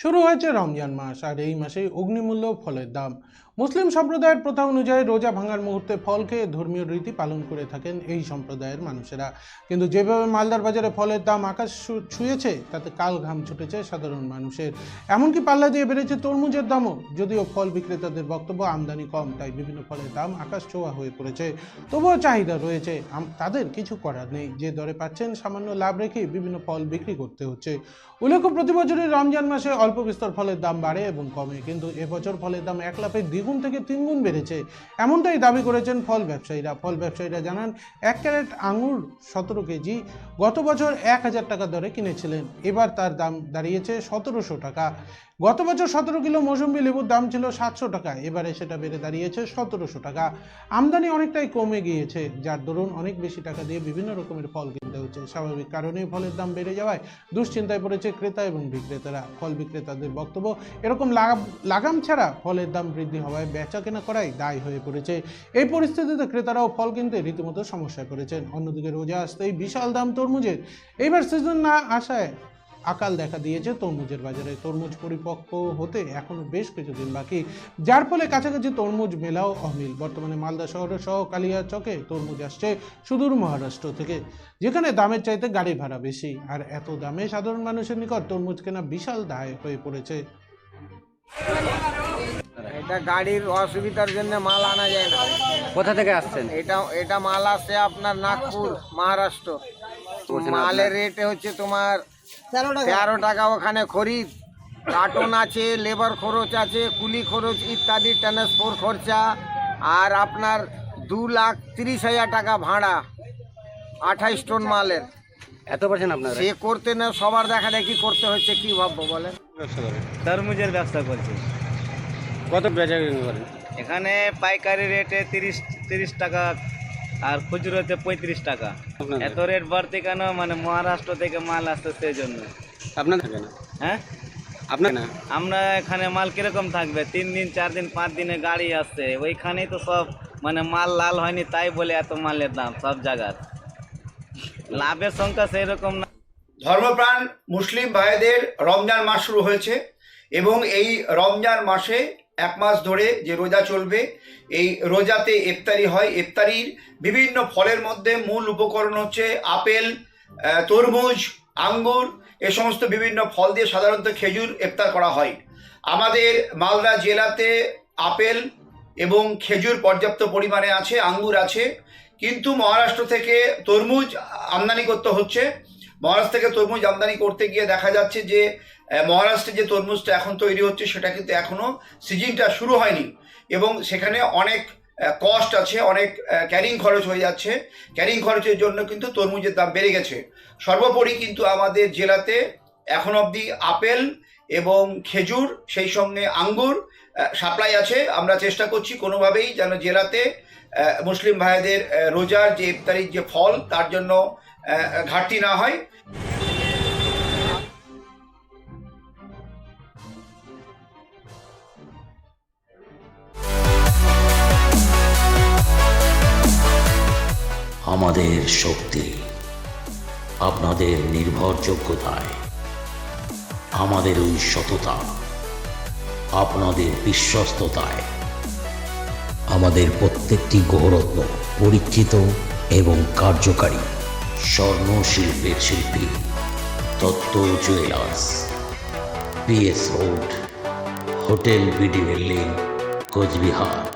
শুরু হয়েছে রমজান মাস আর এই মাসে অগ্নিমূল্য ফলের দাম। মুসলিম সম্প্রদায়ের প্রথা অনুযায়ী রোজা ভাঙার মুহূর্তে ফল খেয়ে ধর্মীয় রীতি পালন করে থাকেন এই সম্প্রদায়ের মানুষেরা। কিন্তু যেভাবে মালদার বাজারে ফলের দাম আকাশ ছুঁয়েছে, তাতে কাল ঘাম ছুটেছে সাধারণ মানুষের। এমনকি পাল্লা দিয়ে বেড়েছে তরমুজের দামও। যদিও ফল বিক্রেতাদের বক্তব্য আমদানি কম, তাই বিভিন্ন ফলের দাম আকাশ ছোঁয়া হয়ে পড়েছে। তবুও চাহিদা রয়েছে। তাদের কিছু করার নেই। যে দরে পাচ্ছেন সামান্য লাভ রেখে বিভিন্ন ফল বিক্রি করতে হচ্ছে। উল্লেখ্য প্রতি বছরই রমজান মাসে অল্প বিস্তর ফলের দাম বাড়ে এবং কমে। কিন্তু এবছর ফলের দাম এক লাফে দ্বিগুণ থেকে তিনগুণ বেড়েছে। এমনটাই দাবি করেছেন ফল ব্যবসায়ীরা। ফল ব্যবসায়ীরা জানান, এক ক্যারেট আঙুর সতেরো কেজি গত বছর এক হাজার টাকা দরে কিনেছিলেন। এবার তার দাম দাঁড়িয়েছে সতেরোশো টাকা। গত বছর সতেরো কিলো মৌসুম্বি লেবুর দাম ছিল সাতশো টাকা। এবারে সেটা বেড়ে দাঁড়িয়েছে সতেরোশো টাকা। আমদানি অনেকটাই কমে গিয়েছে, যার দরুন অনেক বেশি টাকা দিয়ে বিভিন্ন রকমের ফল কিনতে হচ্ছে। স্বাভাবিক কারণেই ফলের দাম বেড়ে যাওয়ায় দুশ্চিন্তায় পড়েছে ক্রেতা এবং বিক্রেতারা। ফল বিক্রেতাদের বক্তব্য, এরকম লাগাম ছাড়া ফলের দাম বৃদ্ধি হওয়ায় বেচা কেনা করাই দায় হয়ে পড়েছে। এই পরিস্থিতিতে ক্রেতারাও ফল কিনতে রীতিমতো সমস্যায় পড়েছেন। অন্যদিকে রোজা আসতেই বিশাল দাম তরমুজের। এইবার সিজন না আসায় আকাল দেখা দিয়েছে তরমুজের বাজারে তরমুজ পরিপক্ক হতে এখনও বেশ কিছুদিন বাকি। যার ফলে কাছাকাছি তরমুজ মেলাও অমিল। বর্তমানে মালদা শহরে সহ কালিয়া চকে তরমুজ আসছে সুদূর মহারাষ্ট্র থেকে যেখানে দামের চাইতে গাড়ি ভাড়া বেশি। আর এত দামে সাধারণ মানুষের নিকট তরমুজ কেনা বিশাল দায় হয়ে পড়েছে। এটা গাড়ির অসুবিধার জন্য মাল আনা যায় না। কোথা থেকে আসছেন? এটা এটা মাল আসছে আপনার নাগপুর মহারাষ্ট্র। মালের রেট হচ্ছে তোমার তেরো টাকা। ওখানে খরিদ। কার্টন আছে লেবার খরচ আছে কুলি খরচ ইত্যাদি ট্রান্সপোর্ট খরচা। আর আপনার দু লাখ তিরিশ হাজার টাকা ভাড়া আঠাইশ টন মালের। এত পারছেন আপনার? সে করতে না সবার দেখা দেখি করতে হচ্ছে কি ভাববো বলেন? তরমুজের ব্যবসা করছি। কত বেচা বিক্রি করেন? এখানে পাইকারি রেটে তিরিশ তিরিশ টাকা আর খুচরোতে পঁয়ত্রিশ টাকা। এত রেট বাড়তে কেন? মানে মহারাষ্ট্র থেকে মাল আসছে সেই জন্য আপনার থাকে না? হ্যাঁ? আপনার না? আমরা এখানে মাল কীরকম থাকবে? তিন দিন চার দিন পাঁচ দিনে গাড়ি আসছে। ওইখানেই তো সব মানে মাল লাল হয়নি তাই বলে এত মালের দাম সব জায়গার। লাভের সংখ্যা সেরকম না। ধর্মপ্রাণ মুসলিম ভাইদের রমজান মাস শুরু হয়েছে এবং এই রমজান মাসে এক মাস ধরে যে রোজা চলবে, এই রোজাতে ইফতারি হয়। ইফতারির বিভিন্ন ফলের মধ্যে মূল উপকরণ হচ্ছে আপেল তরমুজ, আঙ্গুর, এ সমস্ত বিভিন্ন ফল দিয়ে সাধারণত খেজুর ইফতার করা হয়। আমাদের মালদা জেলাতে আপেল এবং খেজুর পর্যাপ্ত পরিমাণে আছে, আঙ্গুর আছে। কিন্তু মহারাষ্ট্র থেকে তরমুজ আমদানি করতে হচ্ছে। মহারাষ্ট্র থেকে তরমুজ আমদানি করতে গিয়ে দেখা যাচ্ছে যে মহারাষ্ট্রে যে তরমুজটা এখন তৈরি হচ্ছে, সেটা কিন্তু এখনও সিজনটা শুরু হয়নি। এবং সেখানে অনেক কস্ট আছে, অনেক ক্যারিং খরচ হয়ে যাচ্ছে। ক্যারিং খরচের জন্য কিন্তু তরমুজের দাম বেড়ে গেছে। সর্বোপরি কিন্তু আমাদের জেলাতে এখন অবধি আপেল এবং খেজুর, সেই সঙ্গে আঙ্গুর সাপ্লাই আছে। আমরা চেষ্টা করছি কোনোভাবেই যেন জেলাতে মুসলিম ভাইদের রোজার যে ইফতারির যে ফল, তার জন্য ঘাটতি না হয়। আমাদের শক্তি আপনাদের নির্ভরযোগ্যতায় আমাদের ওই সততা আপনাদের বিশ্বস্ততায়। আমাদের প্রত্যেকটি গৌরত্ন পরীক্ষিত এবং কার্যকারী। স্বর্ণ শিল্পের শিল্পী তত্ত্ব jewellers PS road hotel BD building Coochbehar